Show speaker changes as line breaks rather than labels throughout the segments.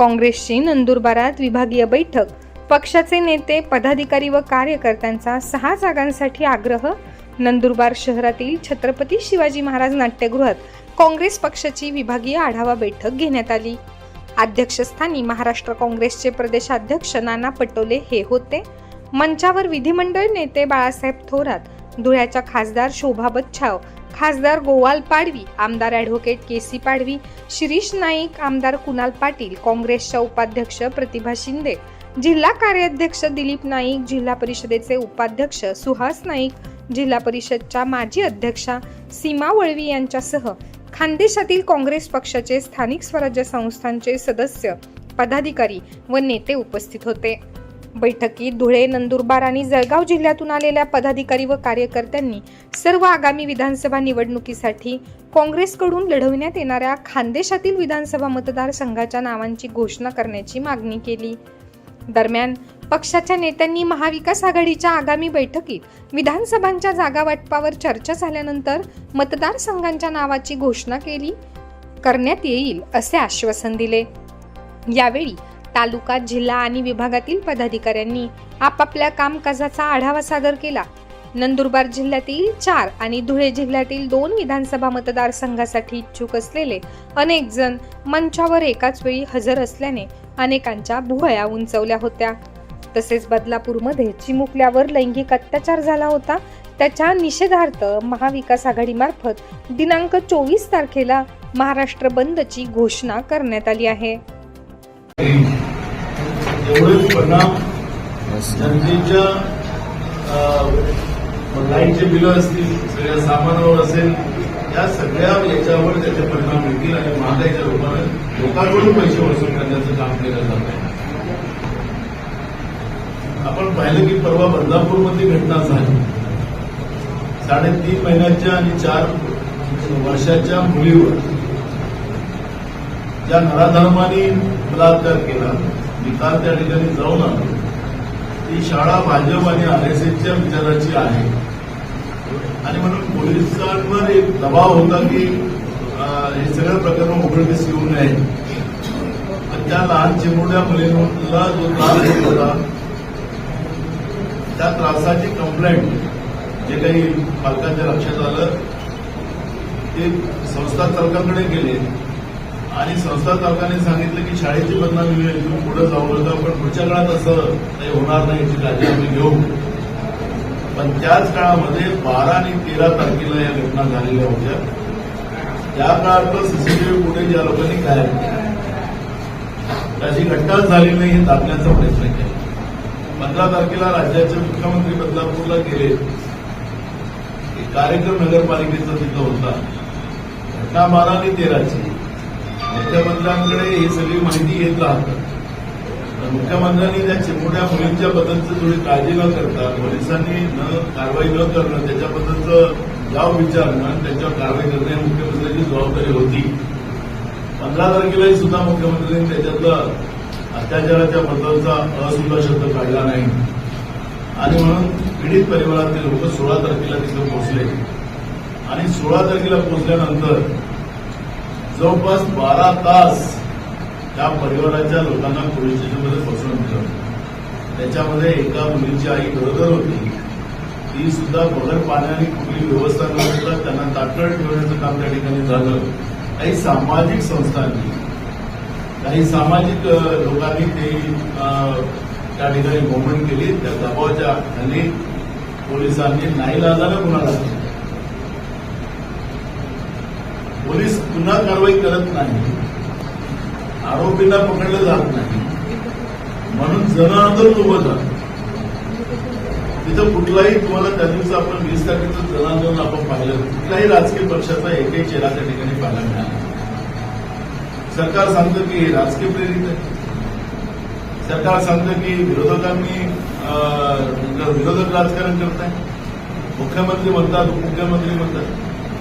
काँग्रेसची नंदुरबारात विभागीय बैठक. पक्षाचे नेते पदाधिकारी व कार्यकर्त्यांचा सहा जागांसाठी आग्रह. नंदुरबार शहरातील छत्रपती शिवाजी महाराज नाट्यगृहात काँग्रेस पक्षाची विभागीय आढावा बैठक घेण्यात आली. अध्यक्षस्थानी महाराष्ट्र काँग्रेसचे प्रदेशाध्यक्ष नाना पटोले हे होते. मंचावर विधिमंडळ नेते बाळासाहेब थोरात धुळ्याच्या खासदार शोभा बच्छाव खासदार गोवाल पाडवी आमदार advocate K C Padvi Shirish Naik आमदार कुणाल पाटील काँग्रेसच्या उपाध्यक्ष प्रतिभा शिंदे जिल्हा कार्याध्यक्ष दिलीप नाईक जिल्हा परिषदेचे उपाध्यक्ष सुहास नाईक जिल्हा परिषदच्या माजी अध्यक्षा सीमा वळवी यांच्यासह खानदेशातील काँग्रेस पक्षाचे स्थानिक स्वराज्य संस्थांचे सदस्य पदाधिकारी व नेते उपस्थित होते. बैठकीत धुळे नंदुरबार आणि जळगाव जिल्ह्यातून आलेल्या पदाधिकारी व कार्यकर्त्यांनी सर्व आगामी विधानसभा निवडणुकीसाठी काँग्रेसकडून लढवण्यात येणाऱ्या खानदेशातील विधानसभा मतदारसंघाच्या नावांची घोषणा करण्याची मागणी केली. दरम्यान पक्षाच्या नेत्यांनी महाविकास आघाडीच्या आगामी बैठकीत विधानसभांच्या जागा वाटपावर चर्चा झाल्यानंतर मतदारसंघांच्या नावाची घोषणा केली करण्यात येईल असे आश्वासन दिले. यावेळी तालुका जिल्हा आणि विभागातील पदाधिकाऱ्यांनी आपापल्या कामकाजाचा आढावा सादर केला. नंदुरबार जिल्ह्यातील चार आणि धुळे जिल्ह्यातील दोन विधानसभा मतदारसंघासाठी इच्छुक असलेले अनेक जण मंचावर एकाच वेळी हजर असल्याने अनेकांच्या भुवया उंचवल्या होत्या. तसेच बदलापूरमध्ये चिमुकल्यावर लैंगिक अत्याचार झाला होता. त्याच्या निषेधार्थ महाविकास आघाडीमार्फत दिनांक चोवीस तारखेला महाराष्ट्र बंदची घोषणा करण्यात आली आहे.
एवढेच परिणाम जनतेच्या लाईटचे बिलं असतील सगळ्या सामानावर असेल या सगळ्या याच्यावर त्याचे परिणाम मिळतील आणि महागाईच्या रूपाने लोकांकडून पैसे वसूल करण्याचं काम केलं जात आहे. आपण पाहिलं की परवा बदलापूरमध्ये घटना झाली. साडेतीन महिन्याच्या आणि चार वर्षाच्या मुलीवर ज्या नराधर्माने बलात्कार केला. निकाल त्या ठिकाणी जाऊन आलो. ती शाळा भाजप आणि आरएसएसच्या विचाराची आहे. आणि म्हणून पोलिसांवर एक दबाव होता की हे सगळं प्रकरण उघडकीस येऊ नये. पण त्या लहान चिमुरड्या मुलींना जो त्रास होत होता त्या त्रासाची कंप्लेंट जे काही पालकांच्या लक्षात आलं ते संस्था चालकाकडे गेले. आणि संस्था चालकाने सांगितलं की शाळेची बदनामी होईल तुम्ही पुढे जाऊ नका पण पुढच्या काळात असं काही होणार नाही याची काळजी आम्ही घेऊ. पण त्याच काळामध्ये बारा आणि तेरा तारखेला या घटना झालेल्या होत्या. त्या काळातलं सीसीटीव्ही फुटेज या लोकांनी काय त्याची घटनाच झाली नाही हे दाखण्याचा प्रयत्न केला. पंधरा तारखेला राज्याचे मुख्यमंत्री बदलापूरला गेले. कार्यक्रम नगरपालिकेचा तिथं होता. घटना बारा आणि तेराची. मुख्यमंत्र्यांकडे ही सगळी माहिती येत राहतात. मुख्यमंत्र्यांनी त्या चिमुट्या मुलींच्या बद्दलची थोडी काळजी न करता पोलिसांनी न कारवाई न करणं त्याच्याबद्दलचं जाव विचारणं आणि त्याच्यावर कारवाई करणे ही मुख्यमंत्र्यांची जबाबदारी होती. पंधरा तारखेलाही सुद्धा मुख्यमंत्र्यांनी त्याच्यातलं अत्याचाराच्या बद्दलचा असुद्धा शब्द काढला नाही. आणि म्हणून पीडित परिवारातील लोक सोळा तारखेला तिथं पोहोचले. आणि सोळा तारखेला पोहोचल्यानंतर जवळपास बारा तास त्या परिवाराच्या लोकांना पोलीस स्टेशनमध्ये बसवून दिलं त्याच्यामध्ये एका मुलीची आई गरोदर होती. ती सुद्धा बगर पाण्याने कुठली व्यवस्था न होता त्यांना ताटकळ ठेवण्याचं काम त्या ठिकाणी झालं. काही सामाजिक संस्थांनी काही सामाजिक लोकांनी ते त्या ठिकाणी मोमेंट केली. त्या दबावाच्या खाली पोलिसांनी नाईलाजानं गुन्हा दाखल केला. पोलीस पुन्हा कारवाई करत नाही. आरोपींना पकडलं जात नाही. म्हणून जनआंदोलन उभं झालं. तिथं कुठलाही तुम्हाला त्या दिवशी आपण वीस तारखेचं जनआंदोलन आपण पाहिलं. कुठल्याही राजकीय पक्षाचा एकही चेहरा त्या ठिकाणी पाहायला मिळाला सरकार सांगतं की हे राजकीय प्रेरित आहे. सरकार सांगतं की विरोधकांनी अं, विरोधक राजकारण करत आहे मुख्यमंत्री म्हणतात उपमुख्यमंत्री म्हणतात.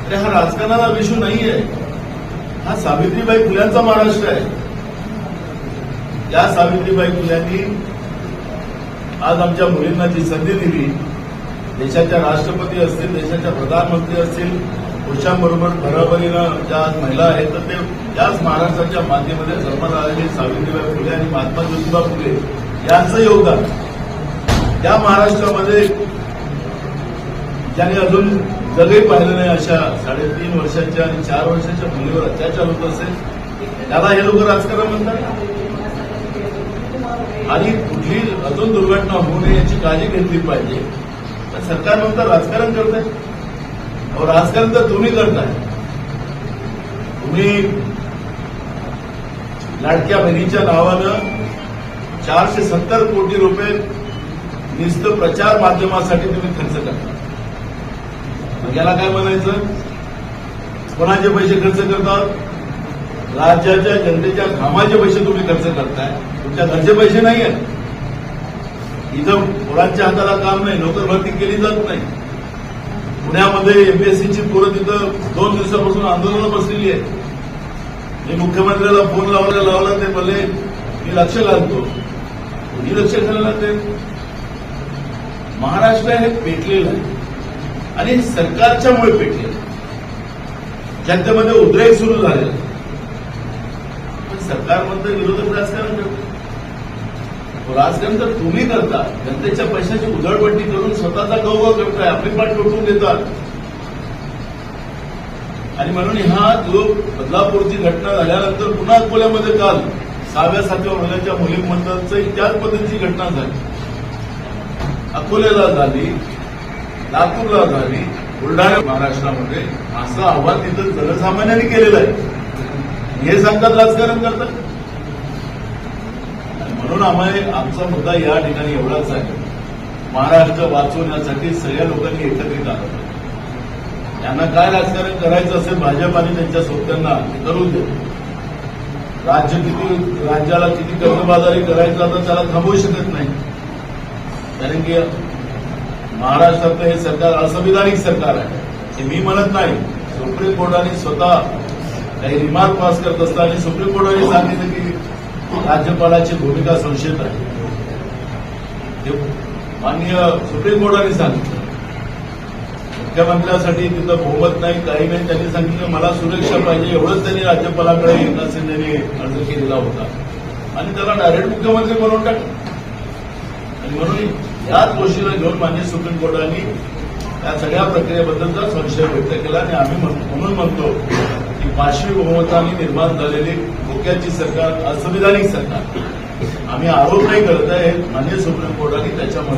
अरे हा राजकारणाला विषय नाही आहे हा सावित्रीबाई फुल्यांचा महाराष्ट्र आहे. या सावित्रीबाई फुल्यांनी आज आमच्या मुलींना जी संधी दिली देशाच्या राष्ट्रपती असतील देशाच्या प्रधानमंत्री असतील पुरुषांबरोबर बरोबरीनं ज्या आज महिला आहेत तर ते याच महाराष्ट्राच्या मातीमध्ये जन्माला झालेले सावित्रीबाई फुले आणि महात्मा ज्योतिबा फुले यांचं योगदान. त्या महाराष्ट्रामध्ये ज्याने अजून जगही पाहिलं नाही अशा साडेतीन वर्षाच्या आणि चार वर्षाच्या मुलीवर अत्याचार होत असेल त्याला हे लोक राजकारण म्हणतात? आणि कुठली अजून दुर्घटना होऊ नये याची काळजी घेतली पाहिजे. तर सरकार म्हणतं राजकारण करत आहे अहो, राजकारण तर तुम्ही करताय. तुम्ही लाडक्या बहिणीच्या नावानं चारशे सत्तर कोटी रुपये निस्त प्रचार माध्यमासाठी तुम्ही खर्च करता मग याला काय म्हणायचं? कोणाचे पैसे खर्च करतात? राज्याच्या जनतेच्या घामाचे पैसे तुम्ही खर्च करताय. तुमच्या घरचे पैसे नाही आहेत इथं पोरांच्या हाताला काम नाही नोकर भरती केली जात नाही. पुण्यामध्ये एमपीएससीची पोरं तिथं दोन दिवसापासून आंदोलन बसलेली आहेत. मी मुख्यमंत्र्याला फोन लावायला लावला ते म्हणले मी लक्ष घालतो. कोणी लक्ष घालायला ते महाराष्ट्र हे पेटलेलं आहे. आणि सरकारच्या सरकारच्यामुळे पेटले आहे. जनतेमध्ये उद्रेक सुरू झालेला पण सरकार विरोधक राजकारण करतो राजकारण तर तुम्ही करता. जनतेच्या पैशाची उधळपट्टी करून स्वतःचा गौरव करताय. आपली पाठ लोटून देतात. आणि म्हणून हा जो बदलापूरची घटना झाल्यानंतर पुन्हा अकोल्यामध्ये काल सहाव्या सातव्या वर्गाच्या मुलींबद्दलच त्याच पद्धतीची घटना झाली. अकोल्याला झाली. लातूरला झाली बुलढाणा महाराष्ट्रामध्ये असं आव्हान तिथं जनसामान्यांनी केलेलं आहे. हे सांगतात राजकारण करतात म्हणून आम्हाला आमचा मुद्दा या ठिकाणी एवढाच आहे. महाराष्ट्र वाचवण्यासाठी सगळ्या लोकांनी एकत्रित आलं त्यांना काय राजकारण करायचं असेल भाजप आणि त्यांच्या सोबत्यांना करू दे राज्य किती राज्याला किती कर्जबाजारी करायचं आता त्याला थांबवू शकत नाही. कारण की महाराष्ट्रातलं हे सरकार असंविधानिक सरकार आहे. हे मी म्हणत नाही. सुप्रीम कोर्टाने स्वतः काही रिमार्क पास करत असताना सुप्रीम कोर्टाने सांगितलं की राज्यपालाची भूमिका संशयित आहे. ते माननीय सुप्रीम कोर्टाने सांगितलं. मुख्यमंत्र्यासाठी तिथं बहुमत नाही काही नाही. त्यांनी सांगितलं मला सुरक्षा पाहिजे. एवढंच त्यांनी राज्यपालाकडे एकनाथ शिंदेने अर्ज केलेला होता. आणि त्याला डायरेक्ट मुख्यमंत्री बनवून टाकलं. आणि म्हणून याच गोष्टीला घेऊन मान्य सुप्रीम कोर्टाने या सगळ्या प्रक्रियेबद्दलचा संशय व्यक्त केला आणि आम्ही म्हणून म्हणतो की पाचवी बहुमताने निर्माण झालेली धोक्याची सरकार असंविधानिक सरकार. आम्ही आरोप नाही करत आहे. मान्य सुप्रीम कोर्टाने त्याच्यामध्ये